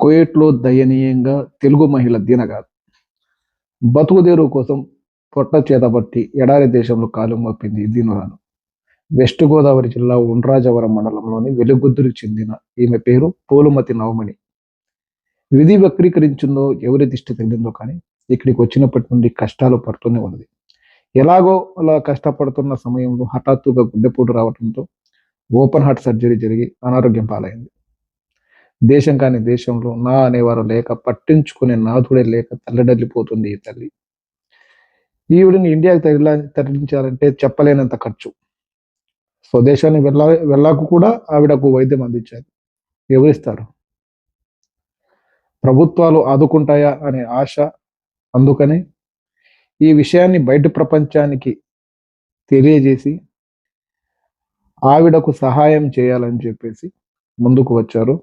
కువైట్లో దయనీయంగా తెలుగు మహిళ దీనగాథ. బతుకుదేరు కోసం పొట్ట చేతబట్టి ఎడారి దేశంలో కాలు మోపింది దీనురాలు. వెస్ట్ గోదావరి జిల్లా ఉండ్రాజవరం మండలంలోని వెలుగుద్దురికి చెందిన ఈమె పేరు పోలుమతి నవమణి. విధి వక్రీకరించిందో ఎవరి దిష్టి తగిలిందో కానీ ఇక్కడికి వచ్చినప్పటి నుండి కష్టాలు పడుతూనే ఉన్నది. ఎలాగో అలా కష్టపడుతున్న సమయంలో హఠాత్తుగా గుండెపోటు రావడంతో ఓపెన్ హార్ట్ సర్జరీ జరిగి అనారోగ్యం పాలైంది. దేశం కాని దేశంలో నా అనేవారు లేక పట్టించుకునే నాథుడే లేక తల్లడల్లిపోతుంది ఈ తల్లి. ఈవిడిని ఇండియాకి తరలి తరలించాలంటే చెప్పలేనంత ఖర్చు. స్వదేశాన్ని వెళ్ళా వెళ్ళాకు కూడా ఆవిడకు వైద్యం అందించారు. ఎవరిస్తారు? ప్రభుత్వాలు ఆదుకుంటాయా అనే ఆశ అందుకని ఈ విషయాన్ని బయట ప్రపంచానికి తెలియజేసి ఆవిడకు సహాయం చేయాలని చెప్పేసి ముందుకు వచ్చారు.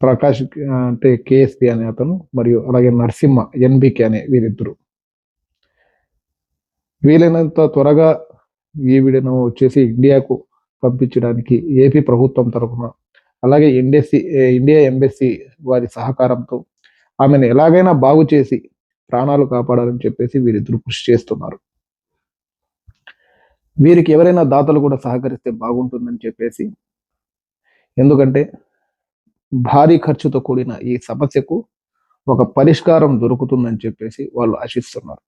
ప్రకాష్ అంటే కేఎస్పి అనే అతను మరియు అలాగే నరసింహ ఎన్బికే అనే వీరిద్దరు. వీలైనంత త్వరగా ఈ ఈవిడను వచ్చేసి ఇండియాకు పంపించడానికి ఏపీ ప్రభుత్వం తరఫున అలాగే ఎండెస్సి ఇండియా ఎంబెస్సీ వారి సహకారంతో ఆమెను ఎలాగైనా బాగు చేసి ప్రాణాలు కాపాడాలని చెప్పేసి వీరిద్దరు కృషి చేస్తున్నారు. వీరికి ఎవరైనా దాతలు కూడా సహకరిస్తే బాగుంటుందని చెప్పేసి ఎందుకంటే భారీ ఖర్చుతో కూడిన ఈ సమస్యకు ఒక పరిష్కారం దొరుకుతుందని చెప్పేసి వాళ్ళు ఆశిస్తున్నారు.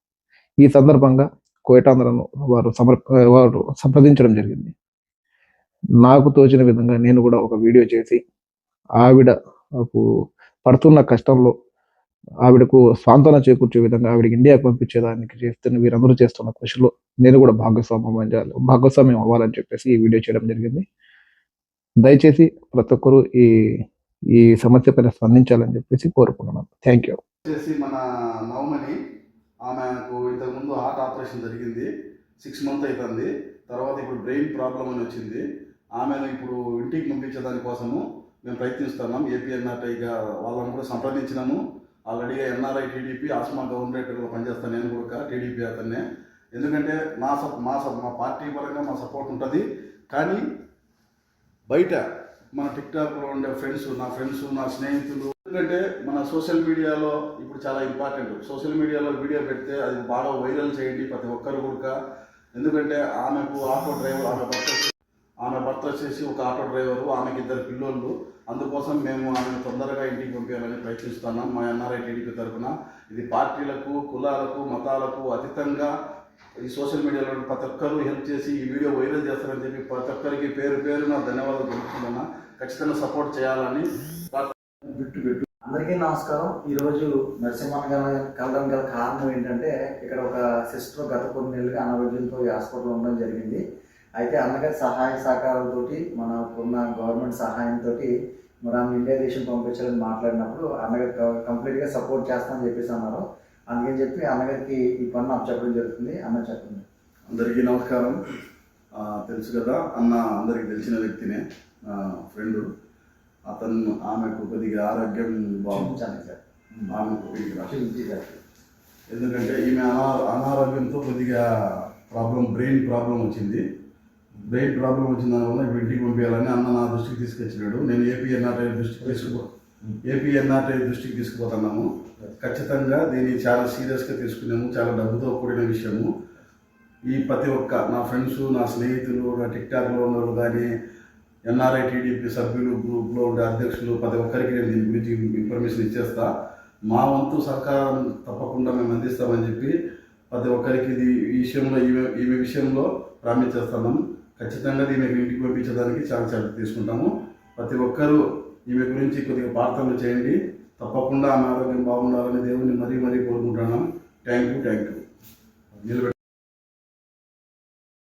ఈ సందర్భంగా కోయటాంధ్రను వారు సమర్ వారు సంప్రదించడం జరిగింది. నాకు తోచిన విధంగా నేను కూడా ఒక వీడియో చేసి ఆవిడకు పడుతున్న కష్టంలో ఆవిడకు స్వాంతన చేకూర్చే విధంగా ఆవిడకి ఇండియాకు పంపించేదానికి చేస్తున్న వీరందరూ చేస్తున్న కృషిలో నేను కూడా భాగస్వామ్యం చేయాలి భాగస్వామ్యం అవ్వాలని చెప్పేసి ఈ వీడియో చేయడం జరిగింది. దయచేసి ప్రతి ఒక్కరూ ఈ ఈ సమస్య పైన స్పందించాలని చెప్పేసి కోరుకుంటున్నాను థ్యాంక్ యూ వచ్చేసి మన నవమని ఆమెకు ఇంతకుముందు హార్ట్ ఆపరేషన్ జరిగింది. సిక్స్ మంత్ అవుతుంది తర్వాత ఇప్పుడు బ్రెయిన్ ప్రాబ్లం అని వచ్చింది. ఆమెను ఇప్పుడు ఇంటికి పంపించేదాని కోసము మేము ప్రయత్నిస్తున్నాం. ఏపీఎన్ఆర్టీగా వాళ్ళని కూడా సంప్రదించినాము. ఆల్రెడీగా ఎన్ఆర్ఐ టీడీపీ ఆస్మా గవర్నరేటర్లో పనిచేస్తాను నేను కూడా టీడీపీ అతన్నే. ఎందుకంటే మా సప్ మా సప్ మా పార్టీ పరంగా మా సపోర్ట్ ఉంటుంది. కానీ బయట మన టిక్టాక్లో ఉండే ఫ్రెండ్స్ నా ఫ్రెండ్స్ నా స్నేహితులు. ఎందుకంటే మన సోషల్ మీడియాలో ఇప్పుడు చాలా ఇంపార్టెంట్. సోషల్ మీడియాలో వీడియో పెడితే అది బాగా వైరల్ చేయండి ప్రతి ఒక్కరు కూడా ఎందుకంటే ఆమెకు ఆటో డ్రైవర్ ఆమె భర్త ఆమె భర్త వచ్చేసి ఒక ఆటో డ్రైవరు ఆమెకి ఇద్దరు పిల్లోళ్ళు. అందుకోసం మేము ఆమెను తొందరగా ఇంటికి పంపించాలని ప్రయత్నిస్తున్నాం మా ఎన్ఆర్ఐ టీడీపీ తరఫున. ఇది పార్టీలకు కులాలకు మతాలకు అతీతంగా ఈ సోషల్ మీడియాలో ప్రతి ఒక్కరూ హెల్ప్ చేసి ఈ వీడియో వైరల్ చేస్తారని చెప్పి ప్రతి ఒక్కరికి పేరు పేరు నా ధన్యవాదాలు తెలుపుతున్నాను ఖచ్చితంగా సపోర్ట్ చేయాలని బిట్టు బిట్టు అందరికీ నమస్కారం. ఈరోజు నరసింహన్ గారు కలడం గల కారణం ఏంటంటే ఇక్కడ ఒక సిస్టర్ గత కొన్ని నెలలుగా అనారోగ్యంతో ఈ ఉండడం జరిగింది. అయితే అన్నగారి సహాయ సహకారాలతోటి మన ఉన్న గవర్నమెంట్ సహాయంతో మరి ఆమె ఇండియా దేశం పంపించాలని మాట్లాడినప్పుడు అన్నగారు కంప్లీట్గా సపోర్ట్ చేస్తామని చెప్పేసి అన్నారు. అందుకని చెప్పి అన్నగారికి ఈ పన్ను చెప్పడం జరుగుతుంది అన్న చెప్పండి. అందరికీ నమస్కారం. తెలుసు కదా అన్న అందరికి తెలిసిన వ్యక్తినే ఫ్రెండ్ అతను ఆమెకు కొద్దిగా ఆరోగ్యం బాగుంది సార్. ఆమెకు ఎందుకంటే ఈమె అనా అనారోగ్యంతో కొద్దిగా ప్రాబ్లం బ్రెయిన్ ప్రాబ్లం వచ్చింది. బ్రెయిన్ ప్రాబ్లం వచ్చిన దానివల్ల ఇంటికి పంపించాలని అన్న నా దృష్టికి తీసుకొచ్చినాడు. నేను ఏపీఎన్ఆర్ఐ దృష్టికి తీసుకుపో ఏపీఎన్ఆర్టీ దృష్టికి తీసుకుపోతున్నాము. ఖచ్చితంగా దీన్ని చాలా సీరియస్గా తీసుకున్నాము. చాలా డబ్బుతో కూడిన విషయము. ఈ ప్రతి ఒక్క నా ఫ్రెండ్స్ నా స్నేహితులు నా టిక్టాక్లో ఉన్నవాళ్ళు కానీ ఎన్ఆర్ఐ టీడీపీ సభ్యులు గ్రూప్లో ఉండే అధ్యక్షులు ప్రతి ఒక్కరికి నేను దీని గురించి ఇన్ఫర్మేషన్ ఇచ్చేస్తా. మా వంతు సహకారం తప్పకుండా మేము అందిస్తామని చెప్పి ప్రతి ఒక్కరికి ఇది ఈ విషయంలో ఈమె ఈమె విషయంలో ప్రామిస్ చేస్తున్నాం. ఖచ్చితంగా దీన్ని ఇంటికి పంపించడానికి చాలా చర్య తీసుకుంటాము. ప్రతి ఒక్కరూ ఈమె గురించి కొద్దిగా ప్రార్థనలు చేయండి. తప్పకుండా ఆమె ఆరోగ్యం బాగుండాలని దేవుని మరీ మరీ కోరుకుంటున్నాను థ్యాంక్ యూ థ్యాంక్ యూ నిలబెట్టి